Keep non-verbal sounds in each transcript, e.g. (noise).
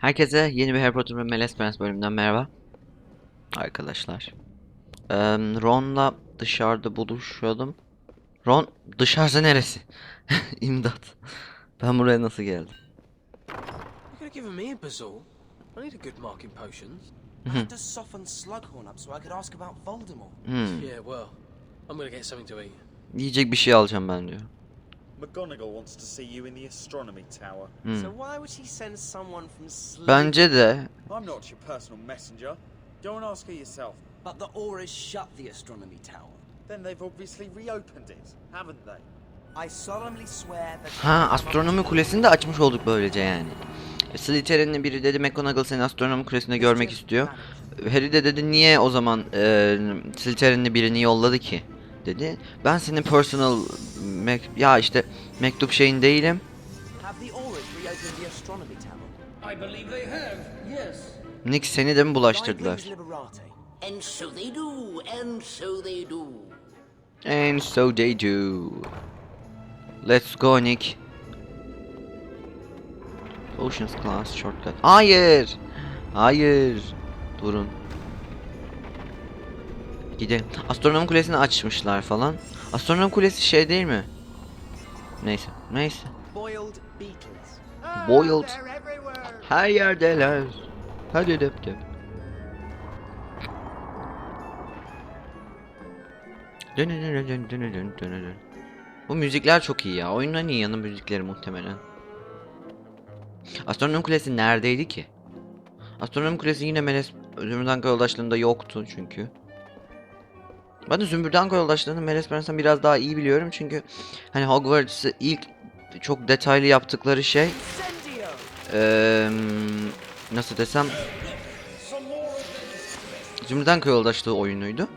Herkese yeni bir Harry Potter ve Melez Prens bölümünden merhaba. Arkadaşlar. Ron'la dışarıda buluşuyordum. Ron dışarısı neresi? (laughs) İmdat. Ben buraya nasıl geldim? Voldemort. Hmm. Yiyecek bir şey alacağım ben diyor. McGonagall wants to see you in the astronomy tower. Hmm. So why would she send someone from Slytherin? Bence de I'm not your personal messenger. Go and ask her yourself. But the Aurors shut the astronomy tower. Then they've obviously reopened it, haven't they? I solemnly swear that... Ha astronomi kulesini de açmış olduk böylece yani. E, Slytherin'li biri dedi McGonagall seni astronomi kulesinde görmek istiyor. Harry de dedi niye o zaman e, Slytherin'li birini yolladı ki? Dedi. Ben senin personal mek- ya işte mektup şeyin değilim. Nick seni de mi bulaştırdılar? And so they do, and so they do. And so they do. Let's go Nick. Potions class shortcut. Hayır. Hayır. Durun. Gidelim. Astronom kulesini açmışlar falan. Astronom kulesi şey değil mi? Neyse. Neyse. Boiled beetles. Boiled. Her yerdeler. Hadi döp döp. Dön dön dön dön dön dön dön. Bu müzikler çok iyi ya. Oyunun en iyi yanı müzikleri muhtemelen. Astronom Kulesi neredeydi ki? Astronom Kulesi yine Meles Zümrüt yoldaşlığında yoktu çünkü. Ben de Zümrüt yoldaşlığını Meles Prens'ten biraz daha iyi biliyorum çünkü hani Hogwarts'ı ilk çok detaylı yaptıkları şey! Eee nasıl desem Zümrüt yoldaşlığı oyunuydu.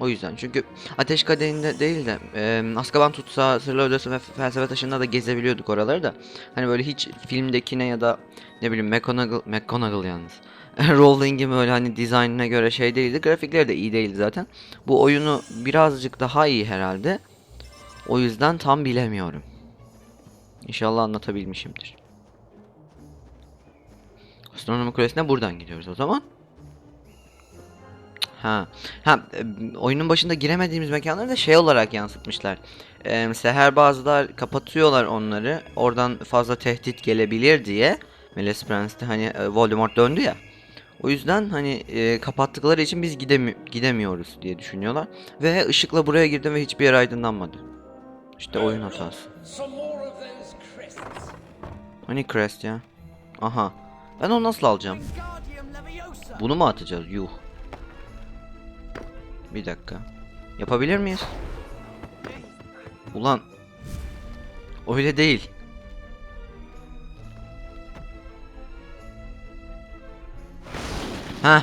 O yüzden çünkü Ateş Kadehi'nde değil de eee Azkaban Tutsağı, Sırlar Odası ve Felsefe Taşı'nda da gezebiliyorduk oraları da. Hani böyle hiç filmdekine ya da ne bileyim McGonagall, McGonagall yalnız. (laughs) Rowling'in böyle hani dizaynına göre şey değildi. Grafikleri de iyi değildi zaten. Bu oyunu birazcık daha iyi herhalde. O yüzden tam bilemiyorum. İnşallah anlatabilmişimdir. Astronomi Kulesi'ne buradan gidiyoruz o zaman. Ha. Ha, oyunun başında giremediğimiz mekanları da şey olarak yansıtmışlar. E, seherbazlar kapatıyorlar onları. Oradan fazla tehdit gelebilir diye. Meles Prens'te hani e, Voldemort döndü ya. O yüzden hani e, kapattıkları için biz gidemi gidemiyoruz diye düşünüyorlar. Ve ışıkla buraya girdim ve hiçbir yer aydınlanmadı. İşte oyun hatası. Hani Crest ya? Aha. Ben onu nasıl alacağım? Bunu mu atacağız? Yuh. Bir dakika. Yapabilir miyiz? Ulan. Öyle değil. Ha.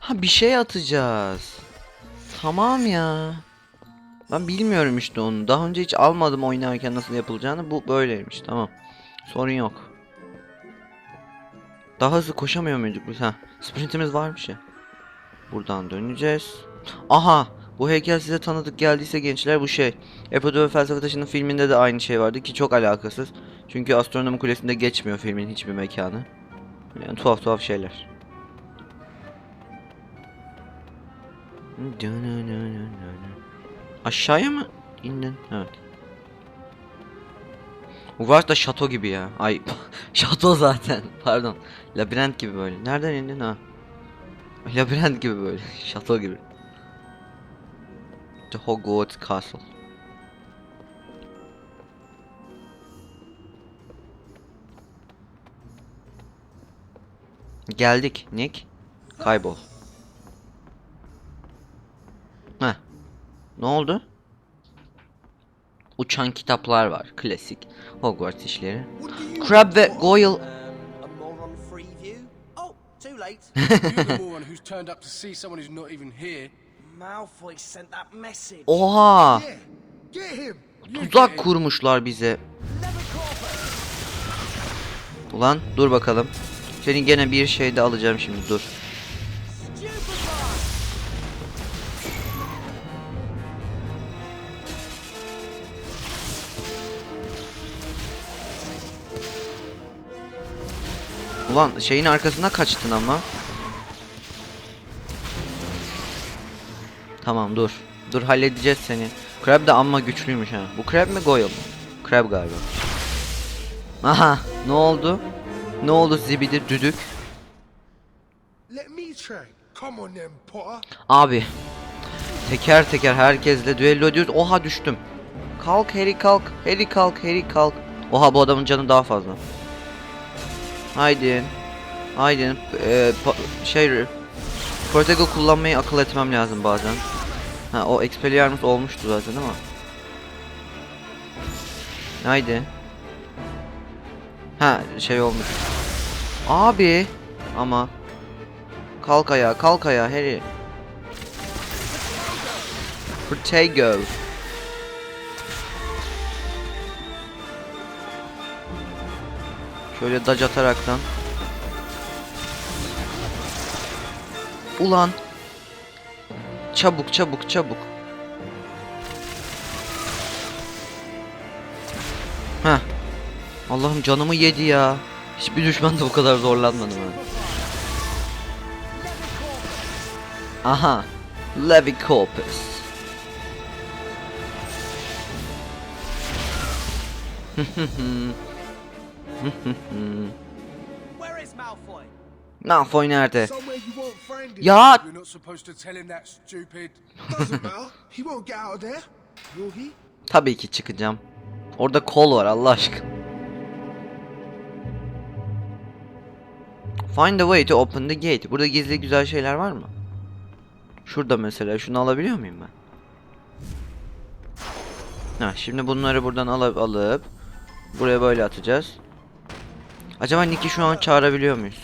Ha bir şey atacağız. Tamam ya. Ben bilmiyorum işte onu. Daha önce hiç almadım oynarken nasıl yapılacağını. Bu böyleymiş. Tamam. Sorun yok. Daha hızlı koşamıyor muyduk biz? Ha. Sprintimiz varmış ya. Buradan döneceğiz. Aha! Bu heykel size tanıdık geldiyse gençler bu şey. Epodu ve Felsefe Taşı'nın filminde de aynı şey vardı ki çok alakasız. Çünkü Astronomi Kulesi'nde geçmiyor filmin hiçbir mekanı. Yani tuhaf tuhaf şeyler. Aşağıya mı indin? Evet. Hogwarts da şato gibi ya. Ay (laughs) şato zaten. Pardon. Labirent gibi böyle. Nereden indin ha? Labirent gibi böyle. (laughs) Şato gibi. The Hogwarts Castle. Geldik Nick. Kaybol. Ne oldu? Uçan kitaplar var. Klasik. Hogwarts işleri. Crab ve Goyle. (laughs) Oha! Tuzak kurmuşlar bize. Ulan dur bakalım. Senin gene bir şey de alacağım şimdi dur. Ulan şeyin arkasına kaçtın ama. Tamam dur. Dur halledeceğiz seni. Crab de amma güçlüymüş ha. Bu Crab mi Goyle mu? Crab galiba. Aha ne oldu? Ne oldu zibidi düdük? Abi. Teker teker herkesle düello ediyoruz. Oha düştüm. Kalk Harry kalk. Harry kalk Harry kalk. Oha bu adamın canı daha fazla. Haydi. Haydi. Ee, şey Protego kullanmayı akıl etmem lazım bazen. Ha o Expelliarmus olmuştu zaten ama. Haydi. Ha şey olmuş. Abi ama kalk ayağa kalk ayağa Harry. Protego. Şöyle dodge ataraktan. Ulan. Çabuk çabuk çabuk. Heh. Allah'ım canımı yedi ya. Hiçbir düşman da bu kadar zorlanmadı ben. Aha. Levi Corpus. Where is Malfoy? Malfoy nerede? Ya You're not supposed to tell him that, stupid. Doesn't (laughs) matter. He won't get out of there. Will he? tabii ki çıkacağım. Orada kol var Allah aşkına. Find a way to open the gate. Burada gizli güzel şeyler var mı? Şurada mesela şunu alabiliyor muyum ben? Ha, şimdi bunları buradan alıp alıp buraya böyle atacağız. Acaba Nick'i şu an çağırabiliyor muyuz?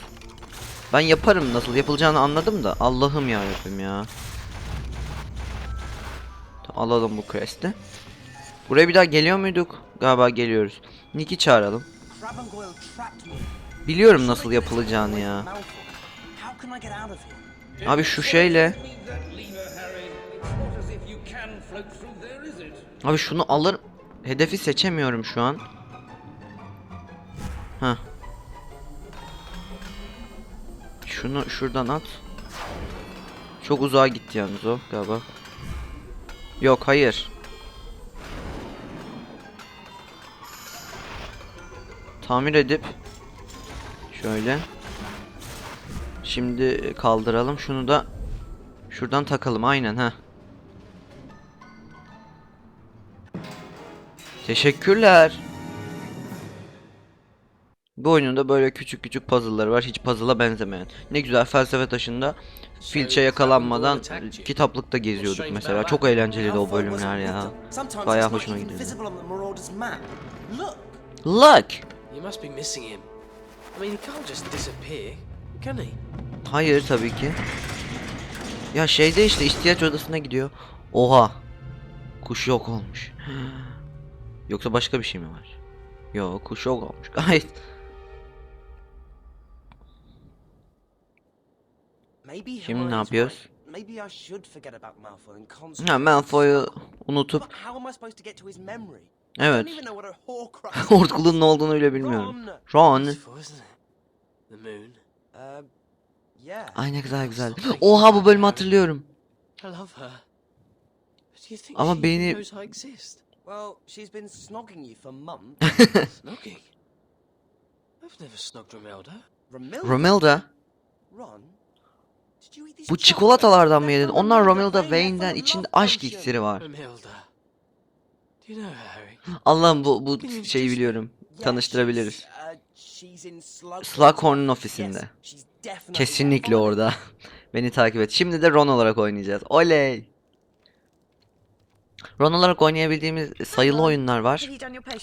Ben yaparım nasıl yapılacağını anladım da Allah'ım ya ya. Tamam, alalım bu quest'i. Buraya bir daha geliyor muyduk? Galiba geliyoruz. Nick'i çağıralım. Biliyorum nasıl yapılacağını ya. Abi şu şeyle Abi şunu alır Hedefi seçemiyorum şu an. Ha. Şunu şuradan at. Çok uzağa gitti yalnız o galiba. Yok hayır. Tamir edip şöyle. Şimdi kaldıralım. Şunu da şuradan takalım. Aynen ha. Teşekkürler. Bu oyunun da böyle küçük küçük puzzle'ları var. Hiç puzzle'a benzemeyen. Ne güzel felsefe taşında filçe yakalanmadan kitaplıkta geziyorduk mesela. Çok eğlenceliydi o bölümler ya. Bayağı hoşuma gidiyordu. Look. Hayır tabii ki. Ya şeyde işte ihtiyaç odasına gidiyor. Oha. Kuş yok olmuş. Yoksa başka bir şey mi var? Yok kuş yok olmuş. Gayet. Şimdi ne yapıyoruz? right. Maybe I should forget about Malfoy and concentrate. Ha Malfoy'u unutup But how am I supposed to get to his memory? I evet. don't even know what a Horcrux (laughs) is. Hortkulun ne olduğunu bile bilmiyorum. Ron. Uh, yeah. Ay ne kadar güzel. Oha bu bölümü hatırlıyorum. I love her. But do you think Ama she beni- knows I exist? Well, she's been snogging you for months. (laughs) Snogging? I've never snogged Romelda. Romilda. Romilda. Ron. Did you eat these Bu çikolatalardan mı yedin? Onlar Vane'den of içinde aşk iksiri var. Allah'ım bu bu şeyi biliyorum. Tanıştırabiliriz. Slughorn'un ofisinde. Kesinlikle orada. (laughs) Beni takip et. Şimdi de Ron olarak oynayacağız. Oley. Ron olarak oynayabildiğimiz sayılı oyunlar var.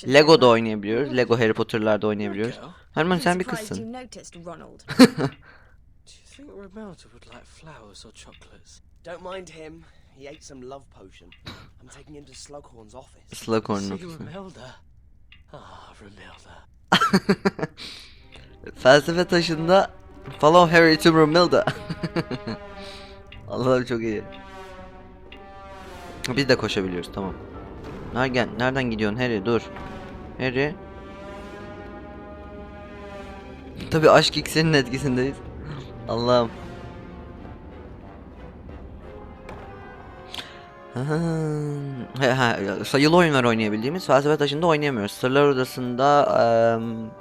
Lego'da oynayabiliyoruz. Lego Harry Potter'larda oynayabiliyoruz. I'm sen bir kızsın. (laughs) (laughs) you noticed, Ronald. do you think Romelda would like flowers or chocolates? Don't mind him. He ate some love potion. I'm taking him to Slughorn's office. Slughorn'un See. Romelda. Ah, Romelda. (laughs) Felsefe taşında Follow Harry to Romilda. (laughs) Allah'ım çok iyi. Biz de koşabiliyoruz tamam. Nereden, nereden gidiyorsun Harry dur. Harry. Tabi aşk iksirinin etkisindeyiz. Allah'ım. Ha, sayılı oyunlar oynayabildiğimiz felsefe taşında oynayamıyoruz. Sırlar Odası'nda em,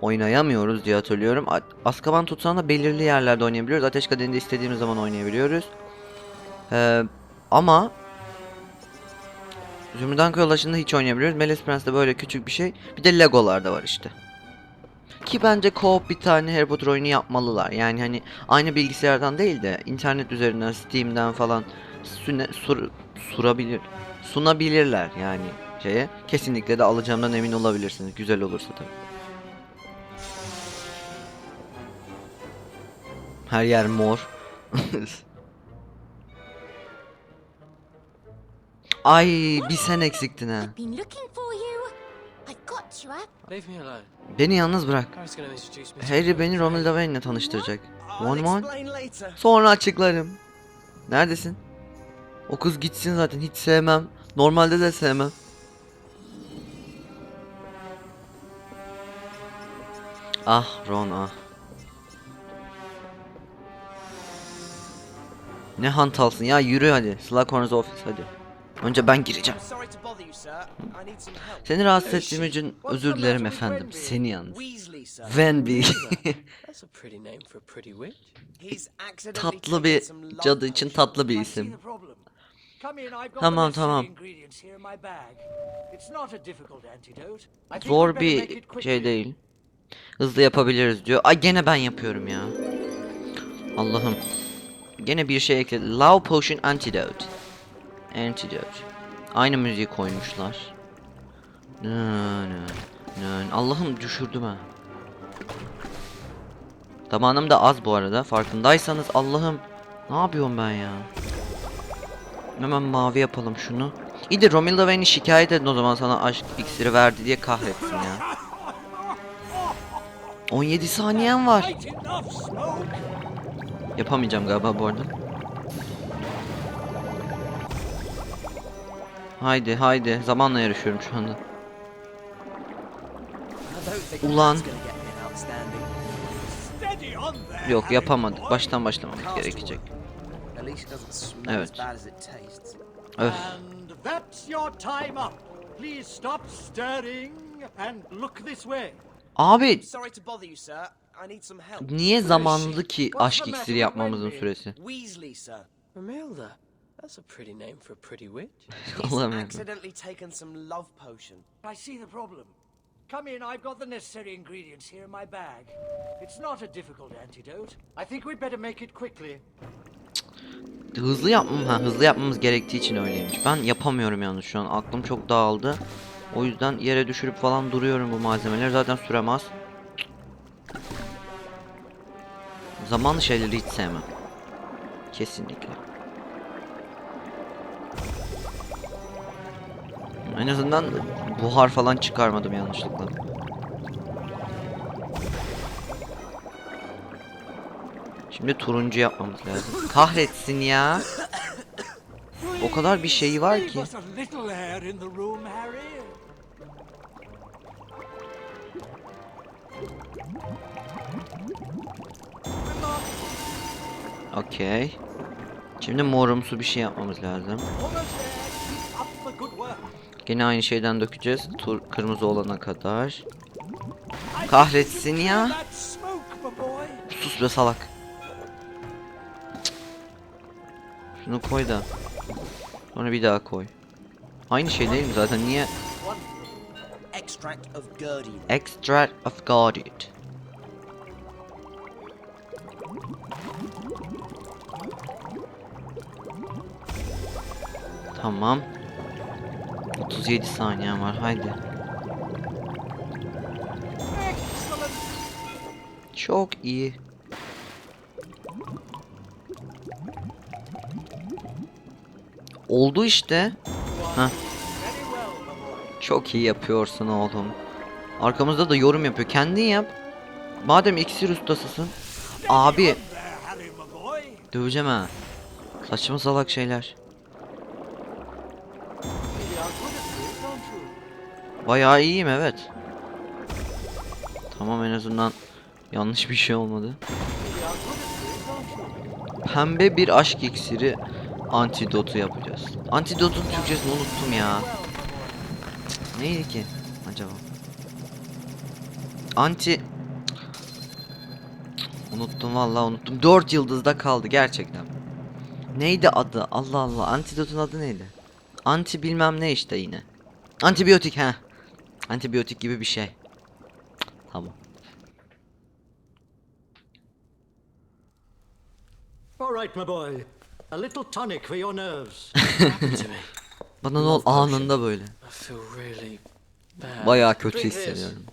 oynayamıyoruz diye hatırlıyorum. Azkaban tutsağında belirli yerlerde oynayabiliyoruz. Ateş Kadehi'nde istediğimiz zaman oynayabiliyoruz. Ee, ama Anka Yoldaşı'nda hiç oynayabiliyoruz. Melis Prens'te böyle küçük bir şey. Bir de Legolarda var işte. Ki bence co-op bir tane Harry Potter oyunu yapmalılar. Yani hani aynı bilgisayardan değil de internet üzerinden Steam'den falan süne, sur, surabilir sunabilirler yani şeye. Kesinlikle de alacağımdan emin olabilirsiniz. Güzel olursa tabii. Her yer mor. (laughs) Ay bir sen eksiktin ha. Leave me alone. Beni yalnız bırak. Harry beni Romilda Vane'le tanıştıracak. One one. Sonra açıklarım. Neredesin? O kız gitsin zaten hiç sevmem. Normalde de sevmem. Ah Ron ah. Ne hantalsın ya yürü hadi. Slughorn's office hadi. Önce ben gireceğim. Sorry to bother you, sir. I need some help. Seni rahatsız ettiğim için özür dilerim efendim. Seni yalnız. Weasley, sir. Venby. (laughs) That's a pretty name for a pretty witch. He's accidentally tatlı bir cadı için tatlı bir isim. Tamam, the tamam. Zor bir şey değil. Hızlı yapabiliriz diyor. Ay gene ben yapıyorum ya. Allah'ım. Gene bir şey ekledi. Love Potion Antidote. Antidote. Aynı müziği koymuşlar. Allah'ım düşürdüm ha. Zamanım da az bu arada. Farkındaysanız Allah'ım. Ne yapıyorum ben ya? Hemen mavi yapalım şunu. İyi Romilda beni şikayet edin o zaman sana aşk iksiri verdi diye kahretsin ya. 17 saniyen var. Yapamayacağım galiba bu arada. Haydi haydi zamanla yarışıyorum şu anda. Ulan. Yok yapamadık. Baştan başlamamız Castle gerekecek. Evet. Öf. Abi niye zamanlı ki aşk iksiri yapmamızın süresi? That's a pretty name for a pretty witch. He's accidentally taken some love potion. I see the problem. Come in, I've got the necessary ingredients here in my bag. It's not a difficult antidote. I think we'd better make it quickly. Hızlı yapmam ha hızlı yapmamız gerektiği için öyleymiş. Ben yapamıyorum yalnız şu an. Aklım çok dağıldı. O yüzden yere düşürüp falan duruyorum bu malzemeleri. Zaten süremez. Zamanlı şeyleri hiç sevmem. Kesinlikle. En azından buhar falan çıkarmadım yanlışlıkla. Şimdi turuncu yapmamız lazım. Kahretsin ya. O kadar bir şey var ki. Okey. Şimdi morumsu bir şey yapmamız lazım. Gene aynı şeyden dökeceğiz. Tur kırmızı olana kadar. Kahretsin ya. Sus be salak. Şunu koy da. Sonra bir daha koy. Aynı şey değil mi zaten? Niye? Extract of Gerdine. Extract of Guarded. Tamam. 37 saniyen var. Haydi. Çok iyi. Oldu işte. Heh. Çok iyi yapıyorsun oğlum. Arkamızda da yorum yapıyor. Kendin yap. Madem iksir ustasısın. Abi döveceğim ha. Saçma salak şeyler. Bayağı iyiyim evet. Tamam en azından Yanlış bir şey olmadı. Pembe bir aşk iksiri antidotu yapacağız. Antidotun Türkçesini unuttum ya. Neydi ki acaba? Anti Unuttum vallahi unuttum. 4 yıldızda kaldı gerçekten. Neydi adı? Allah Allah. Antidotun adı neydi? Anti bilmem ne işte yine. Antibiyotik ha. Antibiyotik gibi bir şey. Tamam. All right, my boy. A little tonic for your nerves. (laughs) Bana ne ol anında böyle. I feel really bad. Bayağı kötü hissediyorum.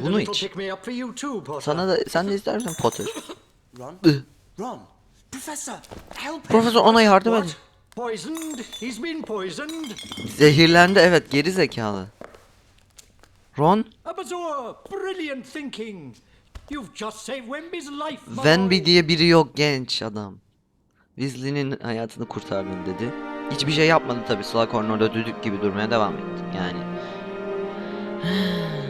Bunu iç. pick me up for you too, Potter. Sana da sen de istersen Potter. (laughs) Ron? Ron! Professor! Help! Profesör ona yardım edin. What? Poisoned? He's been poisoned. Zehirlendi evet geri zekalı. Ron, A bazoar! Brilliant thinking! You've just saved Wemby's life, my Venby diye biri yok genç adam. Weasley'nin hayatını kurtardım dedi. Hiçbir şey yapmadı tabi. Slughorn orada düdük gibi durmaya devam etti. Yani. (sighs)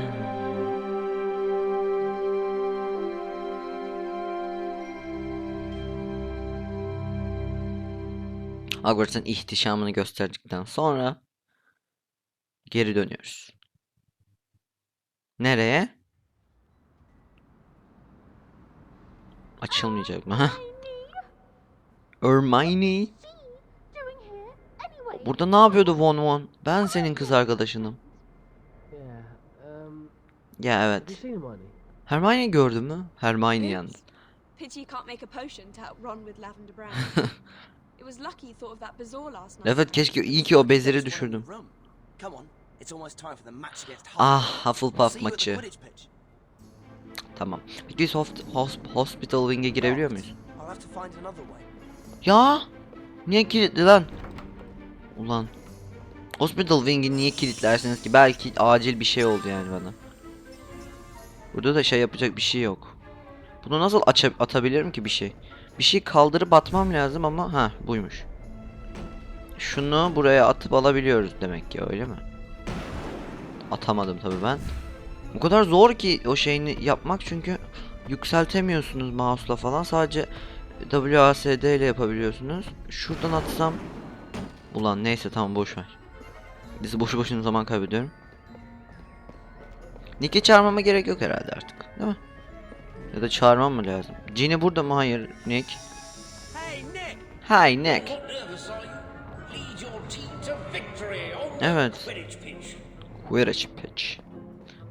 Hogwarts'ın ihtişamını gösterdikten sonra geri dönüyoruz. Nereye? Açılmayacak mı? ha? Hermione. Burada ne yapıyordu Von Von? Ben senin kız arkadaşınım. Ya evet. Hermione? Hermione gördün mü? Hermione yalnız. (laughs) Evet keşke iyi ki o bezleri düşürdüm. Ah Hufflepuff maçı. Tamam. Peki biz Hospital Wing'e girebiliyor muyuz? Ya niye kilitli lan? Ulan. Hospital Wing'i niye kilitlersiniz ki? Belki acil bir şey oldu yani bana. Burada da şey yapacak bir şey yok. Bunu nasıl atabilirim ki bir şey? Bir şey kaldırıp atmam lazım ama ha buymuş. Şunu buraya atıp alabiliyoruz demek ki öyle mi? Atamadım tabii ben. Bu kadar zor ki o şeyini yapmak çünkü yükseltemiyorsunuz mouse'la falan sadece WASD ile yapabiliyorsunuz. Şuradan atsam Ulan neyse tamam boş ver. Bizi boşu boşuna zaman kaybediyorum. Nick'i çağırmama gerek yok herhalde artık. Değil mi? Ya da çağırmam mı lazım? Ginny burada mı? Hayır. Nick. Hey, Nick! Hi Nick. Evet. Quidditch pitch.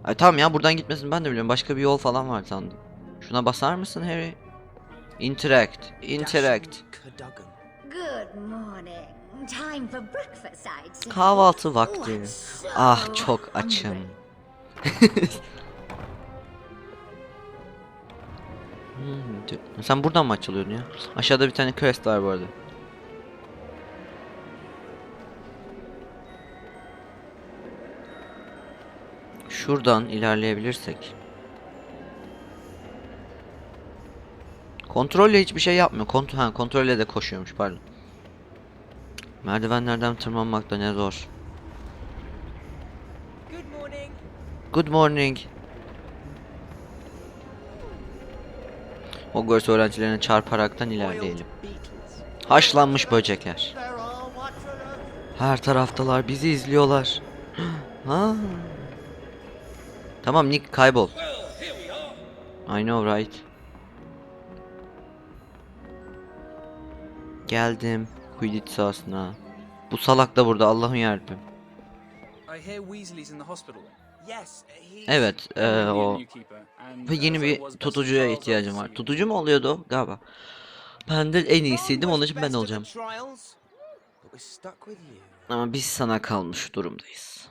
Ay tamam ya buradan gitmesin ben de biliyorum. Başka bir yol falan var sandım. Şuna basar mısın Harry? Interact. Interact. Good morning. Time for breakfast, I'd. Kahvaltı Oh, vakti. So Ah çok açım. (laughs) Hmm, Sen buradan mı açılıyordun ya? Aşağıda bir tane quest var bu arada. Şuradan ilerleyebilirsek. Kontrolle hiçbir şey yapmıyor. Kont ha, kontrolle de koşuyormuş pardon. Merdivenlerden tırmanmak da ne zor. Good morning. Good morning. Hogwarts öğrencilerine çarparaktan ilerleyelim. Haşlanmış böcekler. Her taraftalar bizi izliyorlar. (gasps) ha. Tamam Nick kaybol. I know right. Geldim Quidditch sahasına. Bu salak da burada Allah'ın yarabbim. Evet a o ve uh, yeni so bir tutucuya ihtiyacım var. Tutucu mu oluyordu o? galiba? Ben de en iyisiydim onun için ben olacağım. Ama biz sana kalmış durumdayız.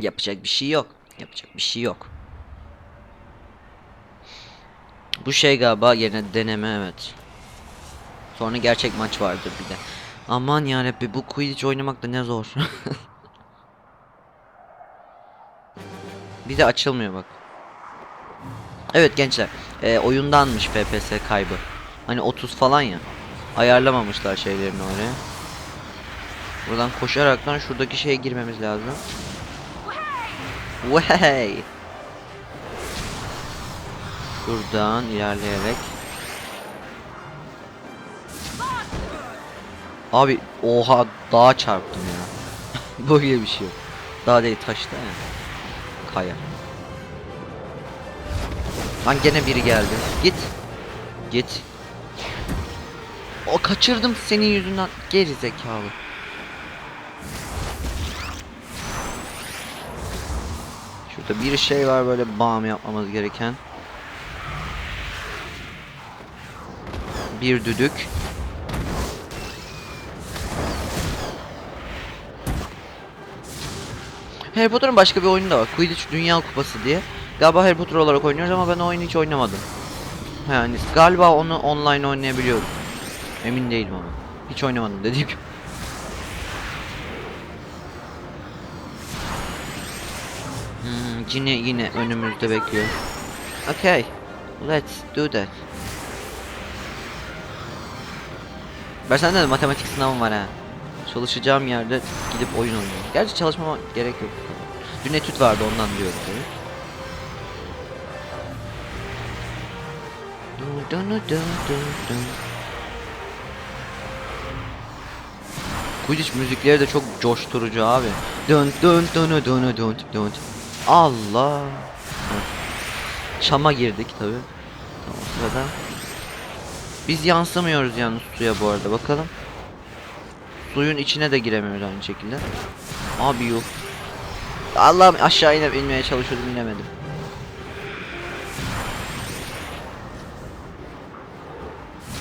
Yapacak bir şey yok. Yapacak bir şey yok. Bu şey galiba yerine deneme evet. Sonra gerçek maç vardır bir de. Aman yarabbi bu Quidditch oynamak da ne zor. (laughs) bir de açılmıyor bak. Evet gençler. e, oyundanmış FPS kaybı. Hani 30 falan ya. Ayarlamamışlar şeylerini oraya. Buradan koşaraktan şuradaki şeye girmemiz lazım. Way. Şuradan ilerleyerek. Abi oha dağa çarptım ya. (laughs) Böyle bir şey yok. Dağ değil taşta ya. Kaya. Lan gene biri geldi. Git. Git. O kaçırdım senin yüzünden geri zekalı. Şurada bir şey var böyle bam yapmamız gereken. Bir düdük. Harry Potter'ın başka bir oyunu da var. Quidditch Dünya Kupası diye. Galiba Harry Potter olarak oynuyoruz ama ben o oyunu hiç oynamadım. Yani galiba onu online oynayabiliyorum. Emin değilim ama. Hiç oynamadım dediğim gibi. Hmm, yine önümüzde bekliyor. Okay. Let's do that. Ben sende de matematik sınavım var ha. Çalışacağım yerde gidip oyun oynuyorum. Gerçi çalışmama gerek yok. Dün etüt vardı ondan diyorum tabii. Dun dun dun dun. Quidditch müzikleri de çok coşturucu abi. Dun dun dun dun dun dun. Allah. Şam'a girdik tabi. Tamam sırada. Biz yansımıyoruz yalnız suya bu arada bakalım. Suyun içine de giremiyoruz aynı şekilde. Abi yok. Allah'ım aşağı inip inmeye çalışıyordum inemedim.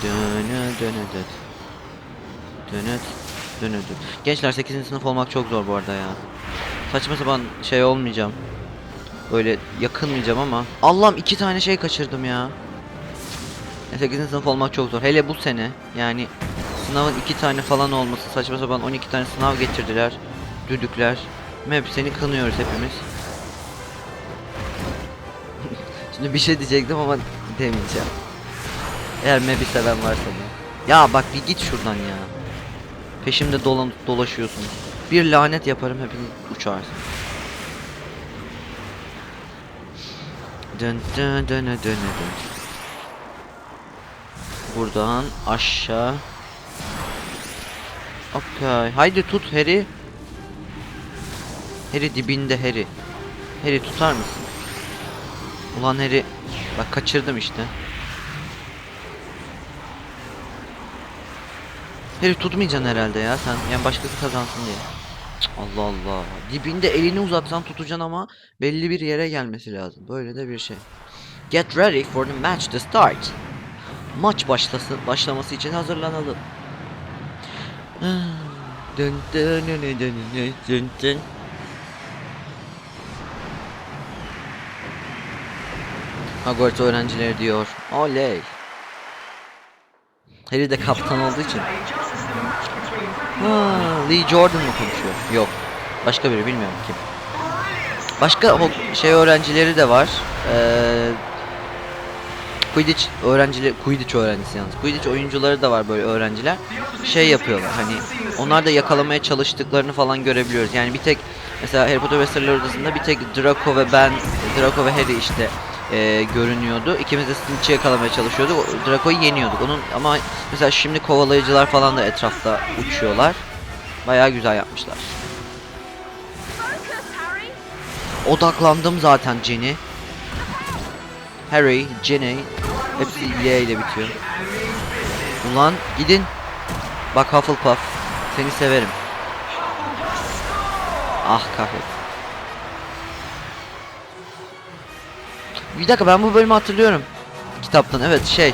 Dönü dönü döt. Dönüt dönü döt. Gençler 8. sınıf olmak çok zor bu arada ya. Saçma sapan şey olmayacağım. Böyle yakınmayacağım ama. Allah'ım iki tane şey kaçırdım ya. 8. sınıf olmak çok zor. Hele bu sene yani sınavın iki tane falan olması saçma sapan 12 tane sınav getirdiler. Düdükler. Map seni kınıyoruz hepimiz. (laughs) Şimdi bir şey diyecektim ama demeyeceğim. Eğer map'i seven varsa da. Ya bak bir git şuradan ya. Peşimde dolan dolaşıyorsunuz. Bir lanet yaparım hepiniz uçarsınız. Dön dön dön dön dön. Buradan aşağı. Okay. Haydi tut Harry. Harry dibinde Harry. Harry tutar mısın? Ulan Harry. Bak kaçırdım işte. Harry tutmayacaksın herhalde ya sen. Yani başkası kazansın diye. Allah Allah. Dibinde elini uzatsan tutacaksın ama belli bir yere gelmesi lazım. Böyle de bir şey. Get ready for the match to start. Maç başlasın, başlaması için hazırlanalım. (sighs) Dın dın dın dın dın dın. Hogwarts öğrencileri diyor. Oley. Harry de kaptan olduğu için. Ha, Lee Jordan mı konuşuyor? Yok. Başka biri bilmiyorum kim. Başka şey öğrencileri de var. Ee, Quidditch öğrencileri, Quidditch öğrencisi yalnız. Quidditch oyuncuları da var böyle öğrenciler. Şey yapıyorlar hani onlar da yakalamaya çalıştıklarını falan görebiliyoruz. Yani bir tek mesela Harry Potter ve Sırlar Odası'nda bir tek Draco ve ben, Draco ve Harry işte e, görünüyordu. İkimiz de Snitch'i yakalamaya çalışıyorduk. Draco'yu yeniyorduk. Onun ama mesela şimdi kovalayıcılar falan da etrafta uçuyorlar. Bayağı güzel yapmışlar. Odaklandım zaten Jenny. Harry, Jenny. Hepsi Y ile bitiyor. Ulan gidin. Bak Hufflepuff. Seni severim. Ah kahret. Bir dakika ben bu bölümü hatırlıyorum. Kitaptan evet şey.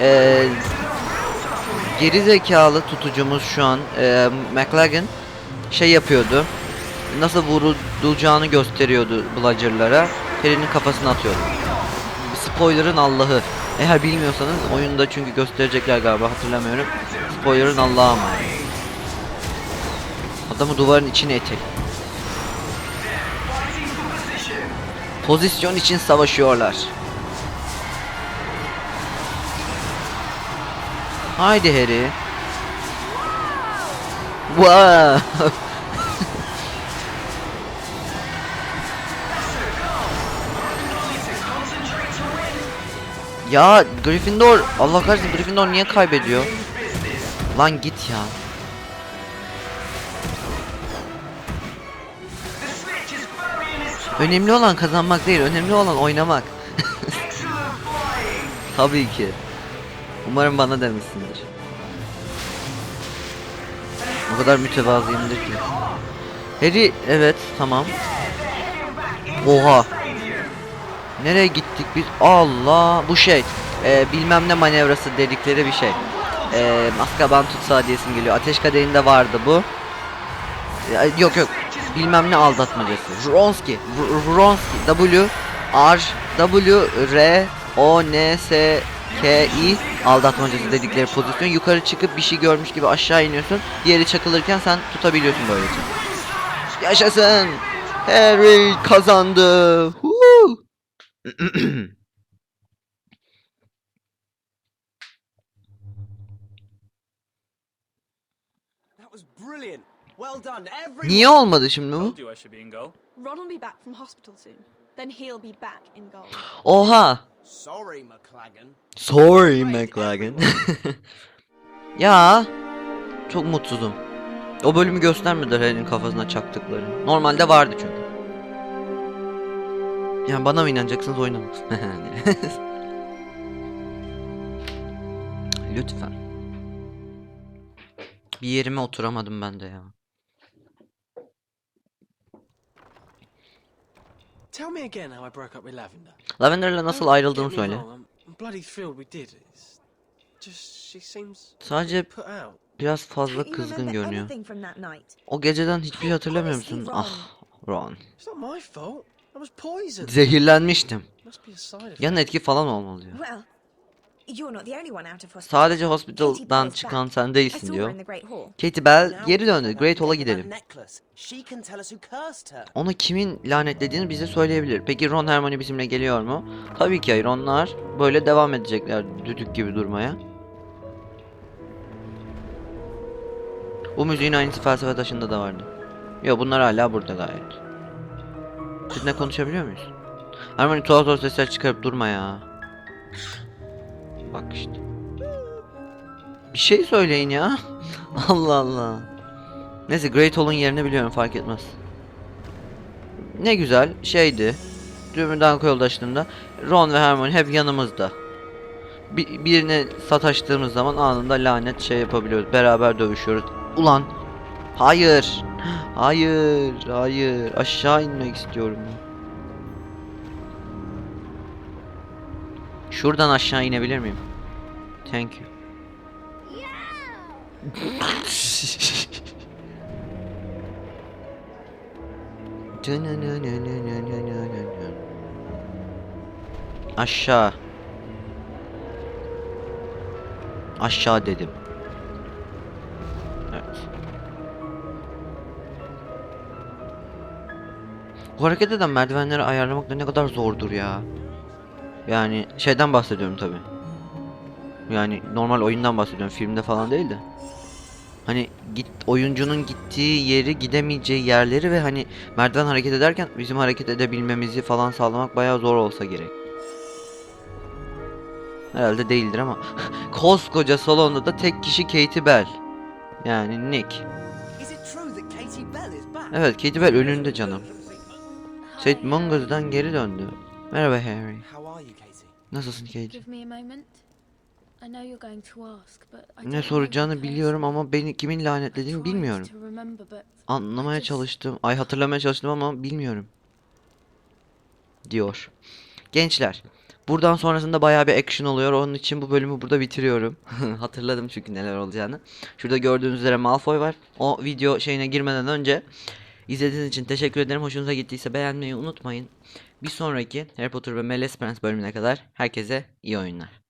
Eee geri zekalı tutucumuz şu an eee McLagan şey yapıyordu. Nasıl vurulacağını gösteriyordu Bludger'lara. Harry'nin kafasına atıyordu. Spoiler'ın Allah'ı. Eğer bilmiyorsanız oyunda çünkü gösterecekler galiba hatırlamıyorum. Spoiler'ın Allah'ı ama. Adamı duvarın içine etek. Pozisyon için savaşıyorlar. Haydi Harry. Wow. (laughs) Ya Gryffindor Allah kahretsin Gryffindor niye kaybediyor? Lan git ya. Önemli olan kazanmak değil, önemli olan oynamak. (laughs) Tabii ki. Umarım bana demişsindir. O kadar mütevazıyımdır ki. Harry evet tamam. Oha. Nereye gittik biz? Allah bu şey. e, bilmem ne manevrası dedikleri bir şey. E, Azkaban tutsağı diyesim geliyor. Ateş kadehinde vardı bu. Ya, yok yok. Bilmem ne aldatmacası. Vronski. Vronski. W R W R O N S K I aldatmacası dedikleri pozisyon. Yukarı çıkıp bir şey görmüş gibi aşağı iniyorsun. Diğeri çakılırken sen tutabiliyorsun böylece. Yaşasın. Harry kazandı. Brilliant. Niye olmadı şimdi bu? Be in goal. Ron will be back from hospital soon. Then he'll be back in goal. Oha. Sorry, McLagan. Sorry McLagan. (laughs) ya çok mutsuzum. O bölümü göstermediler Harry'nin kafasına çaktıkları. Normalde vardı çünkü. Yani bana mı inanacaksınız oynamaz. (laughs) Lütfen. Bir yerime oturamadım ben de ya. Tell me again how I broke up with Lavender. Lavender'la nasıl ayrıldığımı söyle. bloody thrilled we did. It's just she seems Sadece put out. biraz fazla kızgın görünüyor. anything from that night? O geceden hiçbir şey hatırlamıyor musun? Ah, Ron. It's not my fault. I was poisoned. Zehirlenmiştim. Must be a side effect. Yan etki falan olmalı diyor. Well, Sadece hospital'dan çıkan sen değilsin diyor. Katie Bell geri döndü. Great Hall'a gidelim. Onu kimin lanetlediğini bize söyleyebilir. Peki Ron Hermione bizimle geliyor mu? Tabii ki hayır. Onlar böyle devam edecekler düdük gibi durmaya. Bu müziğin aynısı felsefe taşında da vardı. Yok bunlar hala burada gayet. Sizinle konuşabiliyor muyuz? Hermione tuhaf tuhaf sesler çıkarıp durma ya. Bak işte. Bir şey söyleyin ya. (laughs) Allah Allah. Neyse Great Hall'un yerini biliyorum fark etmez. Ne güzel şeydi. Düğümden yoldaşlığında Ron ve Hermione hep yanımızda. Bir, birine sataştığımız zaman anında lanet şey yapabiliyoruz. Beraber dövüşüyoruz. Ulan. Hayır. (gasps) Hayır. Hayır. Aşağı inmek istiyorum. Şuradan aşağı inebilir miyim? Thank you. (laughs) Aşağı. Aşağı dedim. Evet. Bu hareket eden merdivenleri ayarlamak da ne kadar zordur ya. Yani şeyden bahsediyorum tabi. Yani normal oyundan bahsediyorum filmde falan değil de. Hani git oyuncunun gittiği yeri gidemeyeceği yerleri ve hani merdiven hareket ederken bizim hareket edebilmemizi falan sağlamak bayağı zor olsa gerek. Herhalde değildir ama (laughs) koskoca salonda da tek kişi Katie Bell. Yani Nick. Evet Katie Bell önünde canım. St. Mungus'dan geri döndü. Merhaba Harry. How are you, Katie? Nasılsın Katie? Give me a moment. I know you're going to ask, but I Ne soracağını biliyorum ama beni kimin lanetlediğini bilmiyorum. to remember, but Anlamaya just- çalıştım. Ay hatırlamaya çalıştım ama bilmiyorum. Diyor. Gençler. Buradan sonrasında bayağı bir action oluyor. Onun için bu bölümü burada bitiriyorum. (laughs) Hatırladım çünkü neler olacağını. Şurada gördüğünüz üzere Malfoy var. O video şeyine girmeden önce izlediğiniz için teşekkür ederim. Hoşunuza gittiyse beğenmeyi unutmayın. Bir sonraki Harry Potter ve Melez Prens bölümüne kadar herkese iyi oyunlar.